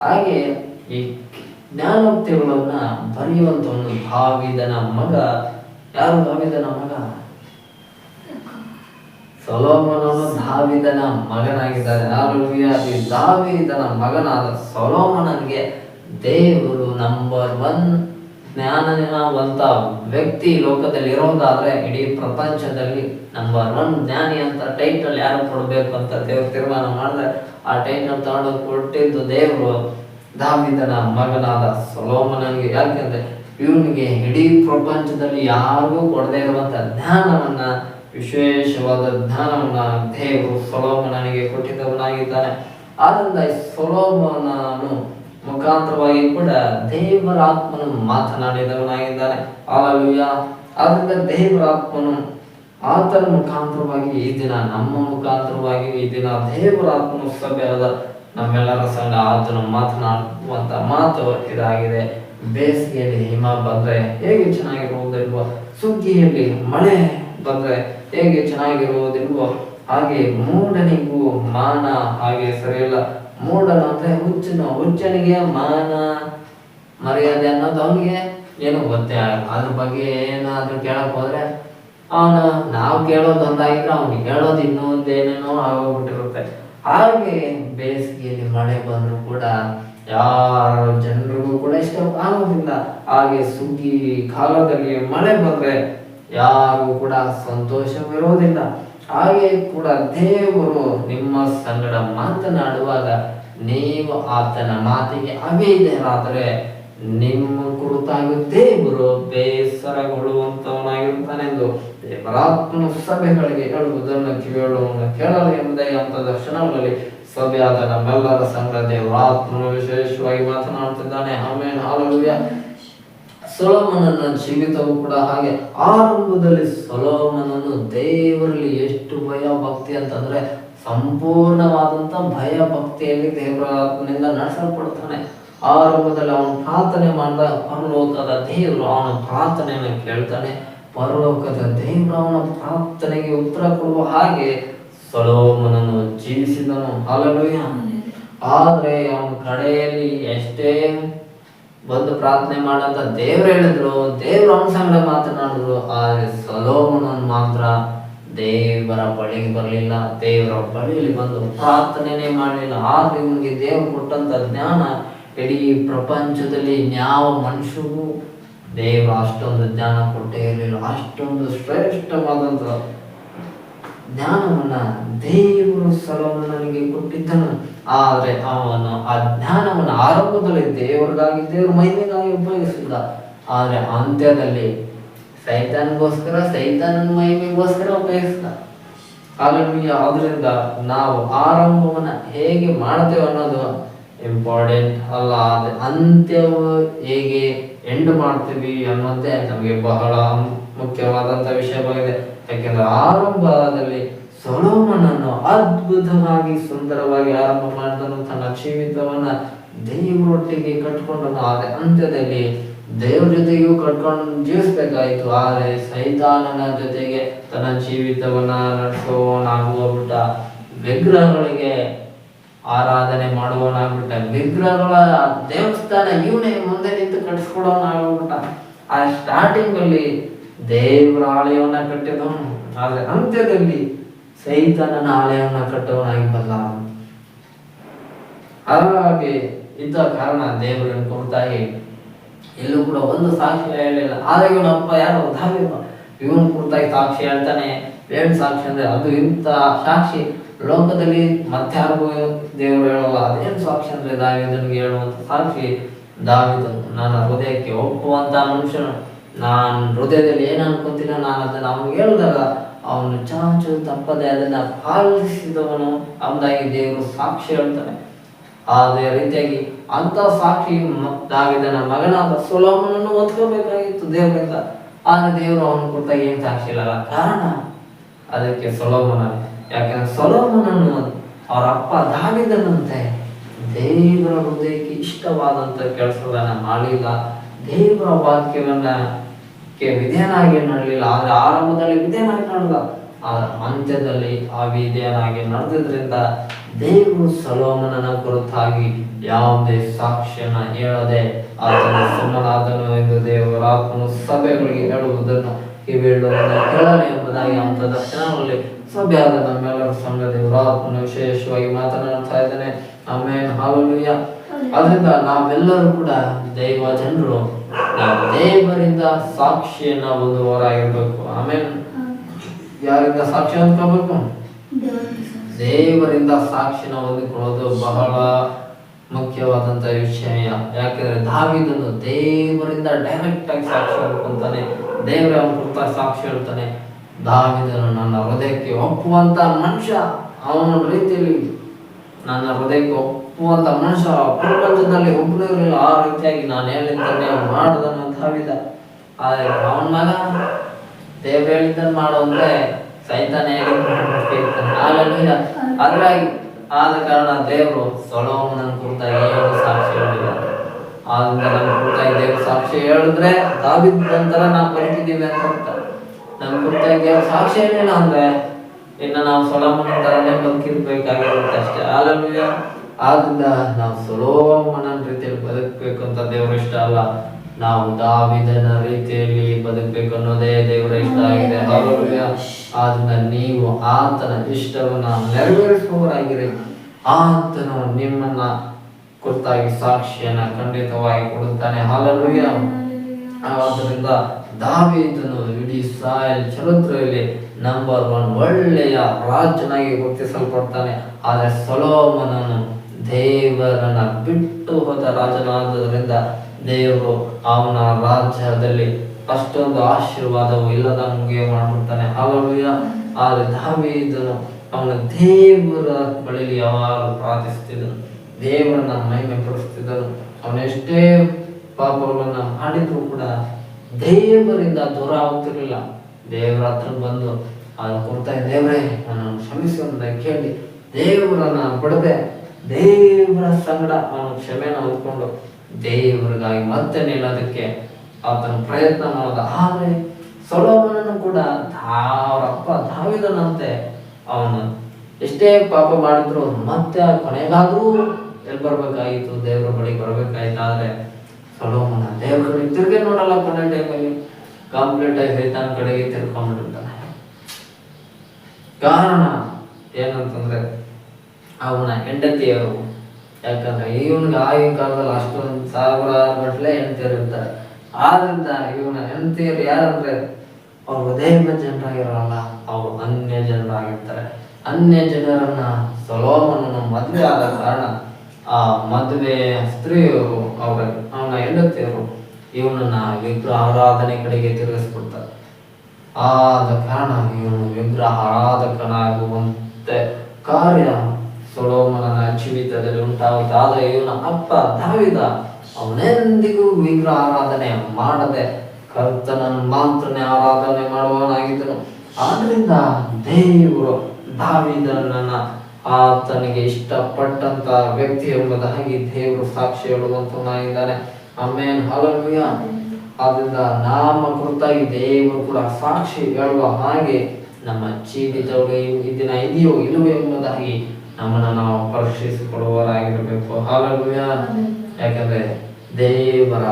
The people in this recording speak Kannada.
ಹಾಗೆ ಈ ಜ್ಞಾನೋಕ್ತಿಗಳನ್ನ ಒಂದು ಭಾವಿದನ ಮಗ. ಯಾರು ಭಾವಿದನ ಮಗ? ಸೊಲೋಮನನು ದಾವಿದನ ಮಗನಾಗಿದ್ದಾನೆ. ಆರೋಗ್ಯಾದಿ ದಾವಿದನ ಮಗನಾದ ಸೊಲೋಮನನಿಗೆ ದೇವರು ನಂಬರ್ ಒನ್ ಜ್ಞಾನವಂತ ವ್ಯಕ್ತಿ ಲೋಕದಲ್ಲಿ ಇರೋದಾದ್ರೆ ಇಡೀ ಪ್ರಪಂಚದಲ್ಲಿ ನಂಬರ್ ಒನ್ ಜ್ಞಾನಿ ಅಂತ ಟೈಟಲ್ ಯಾರು ಕೊಡಬೇಕು ಅಂತ ದೇವ್ರು ತೀರ್ಮಾನ ಮಾಡಿದ್ರೆ ಆ ಟೈಟಲ್ ತಗೊಂಡು ಕೊಟ್ಟಿದ್ದು ದೇವರು ದಾವಿದನ ಮಗನಾದ ಸೊಲೋಮನನಿಗೆ. ಯಾಕೆಂದ್ರೆ ಇವನಿಗೆ ಇಡೀ ಪ್ರಪಂಚದಲ್ಲಿ ಯಾರಿಗೂ ಕೊಡದೇ ಇರುವಂತ ಜ್ಞಾನವನ್ನ, ವಿಶೇಷವಾದ ಜ್ಞಾನವನ್ನ ದೇವರು ಸೊಲೋಮನನಿಗೆ ಕೊಟ್ಟಿದ್ದವನಾಗಿದ್ದಾನೆ. ಆದ್ರಿಂದ ಈ ಸೊಲೋಮನನು ಮುಖಾಂತರವಾಗಿ ಕೂಡ ದೇವರ ಆತ್ಮನು ಮಾತನಾಡಿದವನಾಗಿದ್ದಾನೆ. ಹಾಲೆಲೂಯ. ಆದ್ರಿಂದ ದೇವರ ಆತ್ಮನು ಆತನ ಮುಖಾಂತರವಾಗಿ ಈ ದಿನ, ನಮ್ಮ ಮುಖಾಂತರವಾಗಿ ಈ ದಿನ ದೇವರ ಆತ್ಮನು ಸಭೆಯಾದ ನಮ್ಮೆಲ್ಲರ ಸಂಘ ಆತನ ಮಾತನಾಡುವಂತ ಮಾತು ಇದಾಗಿದೆ. ಬೇಸಿಗೆಯಲ್ಲಿ ಹಿಮ ಬಂದ್ರೆ ಹೇಗೆ ಚೆನ್ನಾಗಿರುವುದಿಲ್ವೋ ಸುಗ್ಗಿಯಲ್ಲಿ ಮಳೆ ಬಂದ್ರೆ ಹೇಗೆ ಚೆನ್ನಾಗಿರುವುದಿಲ್ವೋ ಹಾಗೆ ಮೂಢನಿಗೂ ಮಾನ ಹಾಗೆ ಸರಿಯಿಲ್ಲ. ಮೂಢನ ಅಂದ್ರೆ ಹುಚ್ಚನು ಹುಚ್ಚನಿಗೆ, ಮಾನ, ಮರ್ಯಾದೆ ಅನ್ನೋದು ಅವನಿಗೆ. ಏನು ಗೊತ್ತೇ ಆಗಲ್ಲ. ಅದ್ರ ಬಗ್ಗೆ ಏನಾದರೂ ಕೇಳಕ್ ಹೋದ್ರೆ ಅವನು ನಾವು ಕೇಳೋದು ಒಂದಾಗಿದ್ರೆ ಅವ್ನಿಗೆ ಹೇಳೋದು ಇನ್ನೂ ಏನೇನೋ ಆಗೋಗ್ಬಿಟ್ಟಿರುತ್ತೆ. ಹಾಗೆ ಬೇಸಿಗೆಯಲ್ಲಿ ಮಳೆ ಬಂದ್ರು ಕೂಡ ಯಾರ ಜನರಿಗೂ ಕೂಡ ಇಷ್ಟ ಆಗೋದಿಲ್ಲ. ಹಾಗೆ ಸುಗ್ಗಿ ಕಾಲದಲ್ಲಿ ಮಳೆ ಬಂದ್ರೆ ಯಾರಿಗೂ ಕೂಡ ಸಂತೋಷವಿರೋದಿಲ್ಲ. ಹಾಗೆ ಕೂಡ ದೇವರು ನಿಮ್ಮ ಸಂಗಡ ಮಾತನಾಡುವಾಗ ನೀವು ಆತನ ಮಾತಿಗೆ ಅವೇದರಾದರೆ ನಿಮ್ಮ ಕುರಿತಾಗಿ ದೇವರು ಬೇಸರಗೊಳ್ಳುವಂತವನಾಗಿರ್ತಾನೆಂದು ದೇವರಾತ್ಮ ಸಭೆಗಳಿಗೆ ಹೇಳುವುದನ್ನು ಕೇಳುವನು ಕೇಳಲು ಎಂಬುದೇ ಅಂತ ದರ್ಶನಗಳಲ್ಲಿ ಸಭೆಯಾದ ನಮ್ಮೆಲ್ಲರ ಸಂಗಡ ದೇವರಾತ್ಮನು ವಿಶೇಷವಾಗಿ ಮಾತನಾಡುತ್ತಿದ್ದಾನೆ. ಆಮೇಲೆ ಹಾಲೆಲೂಯ ಸೊಲೋಮನನ ಜೀವಿತವು ಕೂಡ ಹಾಗೆ ಆರಂಭದಲ್ಲಿ ಸೊಲೋಮನನ್ನು ದೇವರಲ್ಲಿ ಎಷ್ಟು ಭಯ ಭಕ್ತಿ ಅಂತಂದ್ರೆ ಸಂಪೂರ್ಣವಾದಂತ ಭಯ ಭಕ್ತಿಯಲ್ಲಿ ದೇವರ ಆತ್ಮನಿಂದ ನಡೆಸಲ್ಪಡ್ತಾನೆ. ಆರಂಭದಲ್ಲಿ ಅವನು ಪ್ರಾರ್ಥನೆ ಮಾಡಿದ ಪರಲೋಕದ ದೇವರು ಅವನ ಪ್ರಾರ್ಥನೆಯನ್ನು ಕೇಳ್ತಾನೆ. ಪರಲೋಕದ ದೇವರು ಅವನ ಪ್ರಾರ್ಥನೆಗೆ ಉತ್ತರ ಕೊಡುವ ಹಾಗೆ ಸೊಲೋಮನನ್ನು ಜೀವಿಸಿದನು. ಹಾಲೆಲೂಯ ಆದರೆ ಅವನ ಕಡೆಯಲ್ಲಿ ಎಷ್ಟೇ ಬಂದು ಪ್ರಾರ್ಥನೆ ಮಾಡಂತ ದೇವ್ರು ಹೇಳಿದ್ರು, ದೇವ್ರ ಸಂಗಡ ಮಾತನಾಡಿದ್ರು, ಆದ್ರೆ ಸೊಲೋಮನನ್ ಮಾತ್ರ ದೇವರ ಬಳಿಗೆ ಬರಲಿಲ್ಲ, ದೇವರ ಬಳಿಯಲ್ಲಿ ಬಂದು ಪ್ರಾರ್ಥನೆನೇ ಮಾಡಲಿಲ್ಲ. ಆದ್ರೆ ಇವನಿಗೆ ದೇವ್ರು ಕೊಟ್ಟಂತ ಜ್ಞಾನ ಇಡೀ ಪ್ರಪಂಚದಲ್ಲಿ ಯಾವ ಮನುಷ್ಯಗೂ ದೇವರು ಅಷ್ಟೊಂದು ಜ್ಞಾನ ಕೊಟ್ಟೇ ಇರಲಿಲ್ಲ. ಅಷ್ಟೊಂದು ಶ್ರೇಷ್ಠವಾದಂತ ಜ್ಞಾನವನ್ನ ದೇವರು ಸಲೋಮನನಿಗೆ ಕೊಟ್ಟಿದ್ದನು. ಆದರೆ ಅವನು ಆ ಜ್ಞಾನವನ್ನು ಆರಂಭದಲ್ಲಿ ದೇವರಿಗಾಗಿ, ದೇವರ ಮಹಿಮೆಗಾಗಿ ಉಪಯೋಗಿಸಿದ ಆದರೆ ಅಂತ್ಯದಲ್ಲಿ ಸೈತಾನಗೋಸ್ಕರ, ಸೈತಾನನ ಮಹಿಮೆಗೋಸ್ಕರ ಉಪಯೋಗಿಸಿದ. ಹಾಲೆಲೂಯ ಆದ್ರಿಂದ ನಾವು ಆರಂಭವನ್ನ ಹೇಗೆ ಮಾಡ್ತೇವೆ ಅನ್ನೋದು ಇಂಪಾರ್ಟೆಂಟ್ ಅಲ್ಲ. ಆದರೆ ಅಂತ್ಯವು ಹೇಗೆ ಎಂಡ್ ಮಾಡ್ತೀವಿ ಅನ್ನೋದೇ ನಮಗೆ ಬಹಳ ಮುಖ್ಯವಾದಂತ ವಿಷಯವಾಗಿದೆ. ಯಾಕೆಂದ್ರೆ ಆರಂಭದಲ್ಲಿ ಸೊಲೋಮನನ್ನು ಅದ್ಭುತವಾಗಿ ಸುಂದರವಾಗಿ ಆರಂಭ ಮಾಡಿದನು. ತನ್ನ ಜೀವಿತವನ್ನ ದೇವರೊಟ್ಟಿಗೆ ಕಟ್ಕೊಂಡನು. ಆದರೆ ಅಂತ್ಯದಲ್ಲಿ ದೇವ್ರ ಜೊತೆಗೂ ಕಟ್ಕೊಂಡು ಜೀವಿಸ್ಬೇಕಾಯ್ತು. ಆದರೆ ಸೈತಾನನ ಜೊತೆಗೆ ತನ್ನ ಜೀವಿತವನ್ನ ನಡೆಸುವವನಾಗುವಬಿಟ್ಟ ವಿಗ್ರಹಗಳಿಗೆ ಆರಾಧನೆ ಮಾಡುವವನಾಗ್ಬಿಟ್ಟ. ವಿಗ್ರಹಗಳ ದೇವಸ್ಥಾನ ಇವನೇ ಮುಂದೆ ನಿಂತು ಕಟ್ಸ್ಕೊಡೋನಾಗ್ಬಿಟ್ಟ ಆ ಸ್ಟಾರ್ಟಿಂಗ್ ಅಲ್ಲಿ ದೇವರ ಆಲಯವನ್ನ ಕಟ್ಟಿದವನು. ಆದ್ರೆ ಅಂತ್ಯದಲ್ಲಿ ಸೈತನನ ಆಲಯವನ್ನ ಕಟ್ಟವನಾಗಿ ಬಲ್ಲ ಹಾಗೆ ಇದ್ದ ಕಾರಣ ದೇವರನ್ನು ಕೊಡ್ತಾಗಿ ಎಲ್ಲೂ ಕೂಡ ಒಂದು ಸಾಕ್ಷಿ ಹೇಳಿಲ್ಲ ಆದ್ರೆ ಇವನಪ್ಪ ಯಾರು ಉದಾಹರಣೆ ಇವನ್ ಕುರಿತಾಗಿ ಸಾಕ್ಷಿ ಹೇಳ್ತಾನೆ. ಏನ್ ಸಾಕ್ಷಿ ಅಂದ್ರೆ ಅದು ಇಂಥ ಸಾಕ್ಷಿ ಲೋಕದಲ್ಲಿ ಮತ್ತಾರಿಗೂ ದೇವರು ಹೇಳಲ್ಲ. ಅದೇನ್ ಸಾಕ್ಷಿ ಅಂದ್ರೆ ದಾವಿದನಿಗೆ ಹೇಳುವಂತ ಸಾಕ್ಷಿ? ದಾವಿದನು, ನನ್ನ ಹೃದಯಕ್ಕೆ ಒಪ್ಪುವಂತ ಮನುಷ್ಯನು ನಾನು ಹೃದಯದಲ್ಲಿ ಏನು ಅನ್ಕೊಂತೀನೋ ನಾನು ಅದನ್ನು ಅವನಿಗೆ ಹೇಳಿದಾಗ ಅವನು ಚಾಚು ತಪ್ಪದೆ ಅದನ್ನ ಪಾಲಿಸಿದವನು ಅವನಾಗಿ ದೇವರು ಸಾಕ್ಷಿ ಹೇಳ್ತಾನೆ ಅದೇ ರೀತಿಯಾಗಿ ಅಂಥ ಸಾಕ್ಷಿ ದಾವಿದನ ಮಗನಾದ ಸುಲಭನನ್ನು ಒತ್ಕೋಬೇಕಾಗಿತ್ತು ದೇವರಿಂದ. ಆದ್ರೆ ದೇವರು ಅವನ ಕೊಟ್ಟಾಗ ಏನು ಸಾಕ್ಷಿ ಇಲ್ಲಲ್ಲ ಕಾರಣ? ಅದಕ್ಕೆ ಸೊಲೋಮನ ಯಾಕಂದ್ರೆ ಸೊಲೋಮನನ್ನು ಅವರ ಅಪ್ಪ ದಾವಿದನಂತೆ ದೇವರ ಹೃದಯಕ್ಕೆ ಇಷ್ಟವಾದಂಥ ಕೆಲಸಗಳನ್ನ ಮಾಡಿಲ್ಲ. ದೇವರ ವಾಕ್ಯವನ್ನ ಕ್ಕೆ ವಿಧೇಯನಾಗಿ ನಡಲಿಲ್ಲ ಆದ್ರೆ ಆರಂಭದಲ್ಲಿ ವಿಧೇಯನಾಗಿ ನಡೆದ ಅಂತ್ಯದಲ್ಲಿ ಆ ವಿಧೇಯನಾಗಿ ನಡೆದಿದ್ದರಿಂದ ದೇವರು ಸಲೋಮನನ ಕುರಿತಾಗಿ ಯಾವುದೇ ಸಾಕ್ಷ್ಯನ ಹೇಳದೆ ಆತನ ಸುಮ್ಮನಾದನು ಎಂದು ದೇವರ ಆತ್ಮನು ಸಭೆಗಳಿಗೆ ಹೇಳುವುದನ್ನು ಕಿವಿಳುವುದನ್ನು ಹೇಳಲಿ ಎಂಬುದಾಗಿ ಅಂತ ದರ್ಶನದಲ್ಲಿ ಸಭೆಯಾದ ನಮ್ಮೆಲ್ಲರ ಸಂಘ ದೇವರ ಆತ್ಮನು ವಿಶೇಷವಾಗಿ ಮಾತನಾಡ್ತಾ ಇದ್ದಾನೆ. ಆಮೇಲೆ ಹಾಲುಯ್ಯ ಅದರಿಂದ ನಾವೆಲ್ಲರೂ ಕೂಡ ದೈವ ಜನರು ನಾವು ದೇವರಿಂದ ಸಾಕ್ಷಿಯನ್ನ ಹೊಂದುವವರಾಗಿರ್ಬೇಕು ಆಮೇಲೆ ಯಾರಿಂದ ಸಾಕ್ಷಿ ಹೊಂದ್ಕೋಬೇಕು? ದೇವರಿಂದ ಸಾಕ್ಷಿನ ಹೊಂದಿಕೊಳ್ಳೋದು ಬಹಳ ಮುಖ್ಯವಾದಂತ ವಿಷಯ. ಯಾಕಂದ್ರೆ ದಾವಿದನು ದೇವರಿಂದ ಡೈರೆಕ್ಟ್ ಆಗಿ ಸಾಕ್ಷಿ ಹೇಳ್ಕೊಂತಾನೆ ದೇವರ ಕುರಿತ ಸಾಕ್ಷಿ ಹೇಳ್ತಾನೆ. ದಾವಿದನು ನನ್ನ ಹೃದಯಕ್ಕೆ ಒಪ್ಪುವಂತ ಮನುಷ್ಯ ಅವನ ರೀತಿಯಲ್ಲಿ ನನ್ನ ಹೃದಯಕ್ಕೆ ಒಪ್ಪುವಂತ ಮನುಷ್ಯ ಪ್ರಪಂಚದಲ್ಲಿ ಒಬ್ಬನೇ ಇರಲಿಲ್ಲ. ಆ ರೀತಿಯಾಗಿ ನಾನು ಹೇಳಿದ್ದೇನೆ ಮಾಡಿದನು ದಾವಿದ ಆದರೆ ಅವನ ಮಗ ದೇವ್ರು ಹೇಳಿದ್ದನ್ನು ಮಾಡು ಅಂದ್ರೆ ಸೈತಾನೇ ಹಾಲೆಲೂಯ ಅದ್ರಾಗಿ ಆದ ಕಾರಣ ದೇವರು ಸೊಲೋಮನ ಕುರಿತಾಗಿ ಏನು ಸಾಕ್ಷಿ ಹೇಳಿಲ್ಲ. ಆದ್ರಿಂದ ನಮ್ಮ ಕುರಿತಾಗಿ ದೇವ್ರ ಸಾಕ್ಷಿ ಹೇಳಿದ್ರೆ ದಾವಿದ ನಂತರ ನಾವು ಬದುಕಿದ್ದೀವಿ ಅಂತ ನಮ್ಮ ಕುರಿತಾಗಿ ದೇವ್ರು ಸಾಕ್ಷಿ ಹೇಳಿಲ್ಲ ಅಂದ್ರೆ ಇನ್ನು ನಾವು ಸೊಲೋಮನ ತರನೇ ಬದುಕಿರ್ಬೇಕಾಗಿರುತ್ತೆ ಅಷ್ಟೇ. ಹಾಲೆಲೂಯ ಆದ್ರಿಂದ ನಾವು ಸೊಲೋಮನ ರೀತಿಯಲ್ಲಿ ಬದುಕಬೇಕು ಅಂತ ದೇವರ ಇಷ್ಟ ಅಲ್ಲ. ನಾವು ದಾವಿದನ ರೀತಿಯಲ್ಲಿ ಬದುಕಬೇಕು ಅನ್ನೋದೇ ದೇವರ ಇಷ್ಟ ಆಗಿದೆ. ಆದ್ರಿಂದ ನೀವು ಆತನ ಇಷ್ಟವನ್ನ ನೆರವೇರಿಸುವವರಾಗಿರಿ. ಆತನು ನಿಮ್ಮನ್ನ ಕುರ್ತಾಗಿ ಸಾಕ್ಷಿಯನ್ನ ಖಂಡಿತವಾಗಿ ಕೊಡುತ್ತಾನೆ. ಹಾಲೆಲೂಯ ಆದ್ದರಿಂದ ದಾವಿದನು ಇಡೀ ಸಾಯಲ್ ಚರಿತ್ರೆಯಲ್ಲಿ ನಂಬರ್ ಒನ್ ಒಳ್ಳೆಯ ರಾಜನಾಗಿ ಗುರುತಿಸಲ್ಪಡ್ತಾನೆ. ಆದರೆ ಸೊಲೋಮನನು ದೇವರನ್ನ ಬಿಟ್ಟು ಹೋದ ರಾಜನಾದ್ದರಿಂದ ದೇವರು ಅವನ ರಾಜ್ಯದಲ್ಲಿ ಅಷ್ಟೊಂದು ಆಶೀರ್ವಾದವು ಇಲ್ಲದ ಮುಗಿಯ ಮಾಡ್ಬಿಡ್ತಾನೆ. ಹಾಲೆಲೂಯ ಆದರೆ ದಾವೀದನು ಅವನ ದೇವರ ಬಳಿಯಲ್ಲಿ ಯಾವಾಗ ಪ್ರಾರ್ಥಿಸ್ತಿದ್ದನು. ದೇವರನ್ನ ಮಹಿಮೆ ಪಡಿಸ್ತಿದ್ದನು ಅವನೆಷ್ಟೇ ಪಾಪಗಳನ್ನು ಮಾಡಿದ್ರು ಕೂಡ ದೇವರಿಂದ ದೂರ ಆಗ್ತಿರ್ಲಿಲ್ಲ ದೇವರ ಹತ್ರ ಬಂದು ಆ ಕೊಡ್ತಾ ದೇವರೇ ನಾನು ಕ್ಷಮಿಸಿ ಕೇಳಿ ದೇವರನ್ನ ಬಿಡದೆ ದೇವರ ಸಂಗಡ ಅವನು ಕ್ಷಮೆನ ಹೊಂದ್ಕೊಂಡು ದೇವರಿಗಾಗಿ ಮತ್ತೆ ನಿಲ್ಲೋದಕ್ಕೆ ಆತನ ಪ್ರಯತ್ನ ಮಾಡೋದ. ಆದರೆ ಸೊಲೋಮನನ್ನು ಕೂಡ ಅವರಪ್ಪ ಧಾವಿದನಂತೆ ಅವನು ಎಷ್ಟೇ ಪಾಪ ಮಾಡಿದ್ರು ಮತ್ತೆ ಕೊನೆಗಾದ್ರೂ ಎಲ್ಲಿ ಬರ್ಬೇಕಾಗಿತ್ತು, ದೇವರ ಬಳಿ ಬರಬೇಕಾಯ್ತು. ಆದರೆ ಸೊಲೋಮನ ದೇವ್ರ ಕಡೆ ತಿರುಗಿ ನೋಡಲ್ಲ ಕೊನೆ ಟೈಮಲ್ಲಿ ಕಂಪ್ಲೀಟ್ ಆಗಿ ಸೈತಾನ ಕಡೆಗೆ ತಿರ್ಕೊಂಡ್ಬಿಟ್ಟಿರ್ತಾನೆ. ಕಾರಣ ಏನಂತಂದ್ರೆ ಅವನ ಹೆಂಡತಿಯರು ಯಾಕಂದ್ರೆ ಇವನಿಗೆ ಆಗಿನ ಕಾಲದಲ್ಲಿ ಅಷ್ಟೊಂದು ಸಾವಿರಾರು ಗಟ್ಟಲೆ ಹೆಂಡತಿಯರು ಇರ್ತಾರೆ. ಆದ್ರಿಂದ ಇವನ ಹೆಂಡತಿಯರು ಯಾರಂದ್ರೆ ಅವ್ರು ದೈವ ಜನರಾಗಿರಲ್ಲ, ಅವರು ಅನ್ಯ ಜನರಾಗಿರ್ತಾರೆ. ಅನ್ಯ ಜನರನ್ನ ಸೊಲೋಮನನ್ನು ಮದುವೆ ಆದ ಕಾರಣ ಆ ಮದುವೆ ಸ್ತ್ರೀಯರು ಅವರ, ಅವನ ಹೆಂಡತಿಯರು ಇವನನ್ನ ವಿಗ್ರಹ ಆರಾಧನೆ ಕಡೆಗೆ ತಿರುಗಿಸ್ಬಿಡ್ತಾರೆ ಆದ ಕಾರಣ ಇವನು ವಿಗ್ರಹ ಆರಾಧಕನಾಗುವಂತೆ ಕಾರ್ಯ ಸೊಲೋಮನನ ಜೀವಿತದಲ್ಲಿ ಉಂಟಾಗುತ್ತೆ ಆದರೆ ಇವನ ಅಪ್ಪ ದಾವಿದ ಅವನೆಂದಿಗೂ ವಿಗ್ರಹ ಆರಾಧನೆ ಮಾಡದೆ ಕರ್ತನನ್ನು ಮಾತ್ರನೇ ಆರಾಧನೆ ಮಾಡುವವನಾಗಿದ್ದನು. ಆದ್ರಿಂದ ದೇವರು ದಾವಿದನನ್ನ ಆತನಿಗೆ ಇಷ್ಟಪಟ್ಟಂತ ವ್ಯಕ್ತಿ ಎಂಬುದಾಗಿ ದೇವರು ಸಾಕ್ಷಿ ಹೇಳುವಂತನಾಗಿದ್ದಾನೆ ಆಮೇನ್. ಹಲವಿಯ ಆದ್ರಿಂದ ನಾಮ ಕುರಿತಾಗಿ ದೇವರು ಕೂಡ ಸಾಕ್ಷಿ ಹೇಳುವ ಹಾಗೆ ನಮ್ಮ ದಿನ ಇದೆಯೋ ಇಲ್ಲವೋ ಎಂಬುದಾಗಿ ನಮ್ಮನ್ನು ನಾವು ಪರೀಕ್ಷಿಸಿಕೊಳ್ಳುವವರಾಗಿರಬೇಕು ಹಾಲಲುಯ ಯಾಕಂದ್ರೆ ದೇವರ